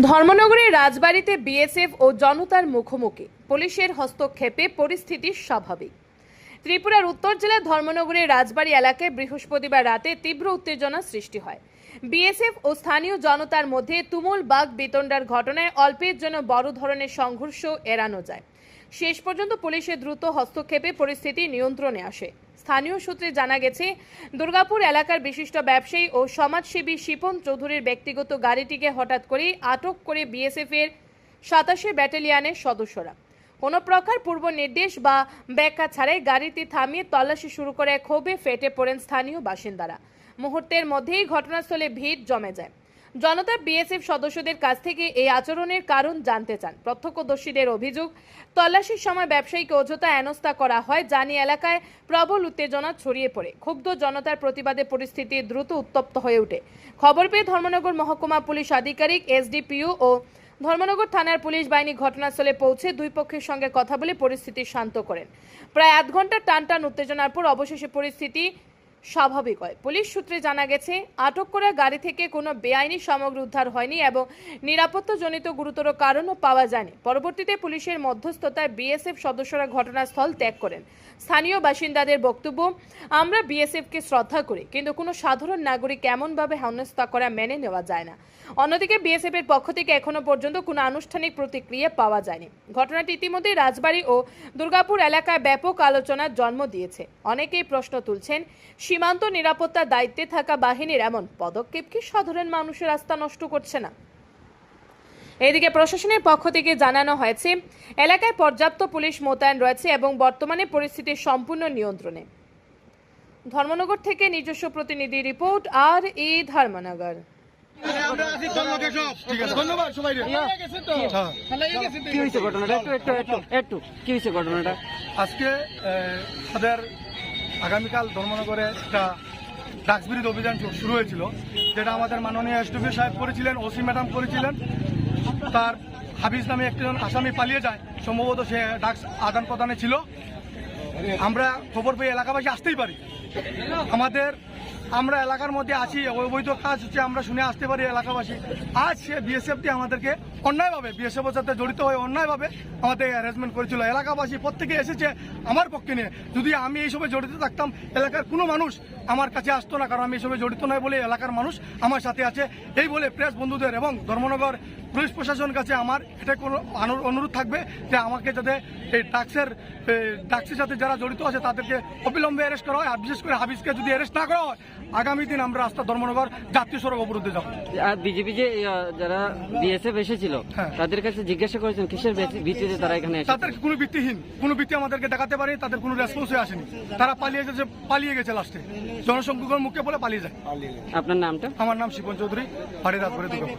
ধর্মনগরের রাজবাড়িতে বিএসএফ ও জনতার মুখোমুখি। পুলিশের হস্তক্ষেপে পরিস্থিতি স্বাভাবিক। ত্রিপুরার উত্তর জেলার ধর্মনগরের রাজবাড়ি এলাকায় বৃহস্পতিবার রাতে তীব্র উত্তেজনা সৃষ্টি হয়। বিএসএফ ও স্থানীয় জনতার মধ্যে তুমুল বাঘ বিতণ্ডার ঘটনায় অল্পের জন্য বড় ধরনের সংঘর্ষ এড়ানো যায়। শেষ পর্যন্ত পুলিশের দ্রুত হস্তক্ষেপে পরিস্থিতি নিয়ন্ত্রণে আসে। স্থানীয় সূত্রে জানা গেছে, দুর্গাপুর এলাকার বিশিষ্ট ব্যবসায়ী ও সমাজসেবী শিপন চৌধুরীর ব্যক্তিগত গাড়িটিকে হঠাৎ করেই আটক করে বিএসএফ এর সাতাশে ব্যাটালিয়নের সদস্যরা। কোনো প্রকার পূর্ব নির্দেশ বা ব্যাখ্যা ছাড়াই গাড়িটি থামিয়ে তল্লাশি শুরু করে ক্ষোভে ফেটে পড়েন স্থানীয় বাসিন্দারা। মুহূর্তের মধ্যেই ঘটনাস্থলে ভিড় জমে যায়। জনতা বিএসএফ সদস্যদের কাছ থেকে এই আচরণের কারণ জানতে চান। প্রত্যক্ষদর্শীদের অভিযোগ, তল্লাশির সময় ব্যবসায়ীকে অযথা হেনস্থা করা হয় নিয়ে এলাকায় প্রবল উত্তেজনা ছড়িয়ে পড়ে। ক্ষুব্ধ জনতার প্রতিবাদে পরিস্থিতি দ্রুত উত্তপ্ত হয়ে ওঠে। খবর পেয়ে ধর্মনগর মহকুমা পুলিশ আধিকারিক, এসডিপিও ও ধর্মনগর থানার পুলিশ বাহিনী ঘটনাস্থলে পৌঁছে দুই পক্ষের সঙ্গে কথা বলে পরিস্থিতি শান্ত করেন। প্রায় আধ ঘণ্টার টান টান উত্তেজনার পর অবশেষে পরিস্থিতি স্বাভাবিক হয়। পুলিশ সূত্রে জানা গেছে, আটক করা গাড়ি থেকে কোনো বেআইনি সামগ্রী উদ্ধার হয়নি এবং নিরাপত্তাজনিত গুরুতর কারণও পাওয়া যায়নি। পরবর্তীতে পুলিশের মধ্যস্থতায় বিএসএফ সদস্যরা ঘটনাস্থল ত্যাগ করেন। স্থানীয় বাসিন্দাদের বক্তব্য, আমরা বিএসএফকে শ্রদ্ধা করি, কিন্তু কোনো সাধারণ নাগরিক এমনভাবে হেনস্থা করা মেনে নেওয়া যায় না। অন্যদিকে বিএসএফ এর পক্ষ থেকে এখনও পর্যন্ত কোনো আনুষ্ঠানিক প্রতিক্রিয়া পাওয়া যায়নি। ঘটনাটি ইতিমধ্যে রাজবাড়ী ও দুর্গাপুর এলাকায় ব্যাপক আলোচনার জন্ম দিয়েছে। অনেকেই প্রশ্ন তুলছেন সীমান্ত নিরাপত্তার দায়িত্বে থাকা বাহিনীর এমন পদক্ষেপ কি সাধারণ মানুষের আস্থা নষ্ট করছে না? এদিকে প্রশাসনের পক্ষ থেকে জানানো হয়েছে এলাকায় পর্যাপ্ত পুলিশ মোতায়েন রয়েছে এবং বর্তমানে পরিস্থিতি সম্পূর্ণ নিয়ন্ত্রণে। ধর্মনগর থেকে নিজস্ব প্রতিনিধি রিপোর্ট আর এ ধর্মনগর। ধন্যবাদ সবাই হ্যাঁ। কি হয়েছে ঘটনাটা? একটু একটু একটু একটু। কি হয়েছে ঘটনাটা? আজকে তাদের আগামীকাল ধর্মনগরে একটা ড্রাগস বিরোধী অভিযান শুরু হয়েছিল, যেটা আমাদের মাননীয় এসডিপি সাহেব করেছিলেন, ওসি ম্যাডাম করেছিলেন। তার হাবিজ নামে একজন আসামি পালিয়ে যায়, সম্ভবত সে ড্রাগস আদান প্রদানে ছিল। আমরা খবর পেয়ে এলাকাবাসী আসতেই পারি। আমাদের আমরা এলাকার মধ্যে আছি, অবৈধ কাজ হচ্ছে, আমরা শুনে আসতে পারি এলাকাবাসী। আজ সে বিএসএফটি আমাদেরকে অন্যায়ভাবে বিএসএফ এর সাথে জড়িত হয়ে অন্যায়ভাবে আমাদের অ্যারেঞ্জমেন্ট করেছিল। এলাকাবাসী প্রত্যেকে এসেছে আমার পক্ষে নিয়ে। যদি আমি এইসবে জড়িত থাকতাম, এলাকার কোনো মানুষ আমার কাছে আসতো না, কারণ আমি এই সবে জড়িত নয় বলে এলাকার মানুষ আমার সাথে আছে। এই বলে প্রেস বন্ধুদের এবং ধর্মনগর পুলিশ প্রশাসনের কাছে আমার এটা কোনো অনুরোধ থাকবে যে আমাকে যাতে এই ড্রাগসের ড্রাগসের সাথে যারা জড়িত আছে তাদেরকে অবিলম্বে অ্যারেস্ট করা হয়। আর বিশেষ করে হাবিজকে যদি অ্যারেস্ট না করা হয় আগামী দিন আমরা রাস্তা ধর্মনগর জাতীয় সড়ক অবরুদ্ধে যাব। আর বিজেপি যে যারা বিএসএফ এসেছিল হ্যাঁ। তাদের কাছে জিজ্ঞাসা করেছেন কিসের ভিত্তি- ভিত্তিতে তারা এখানে তাদের কোনো ভিত্তিহীন কোনো ভিত্তি আমাদেরকে দেখাতে পারে তাদের কোনো রেসপন্সই আসেনি। তারা পালিয়ে গেছে পালিয়ে গেছে লাস্টে জনসংখ্যার মুখে বলে পালিয়ে যায়। আপনার নামটা? আমার নাম শিপন চৌধুরী বাড়ি রাত করে ঠিক আছে।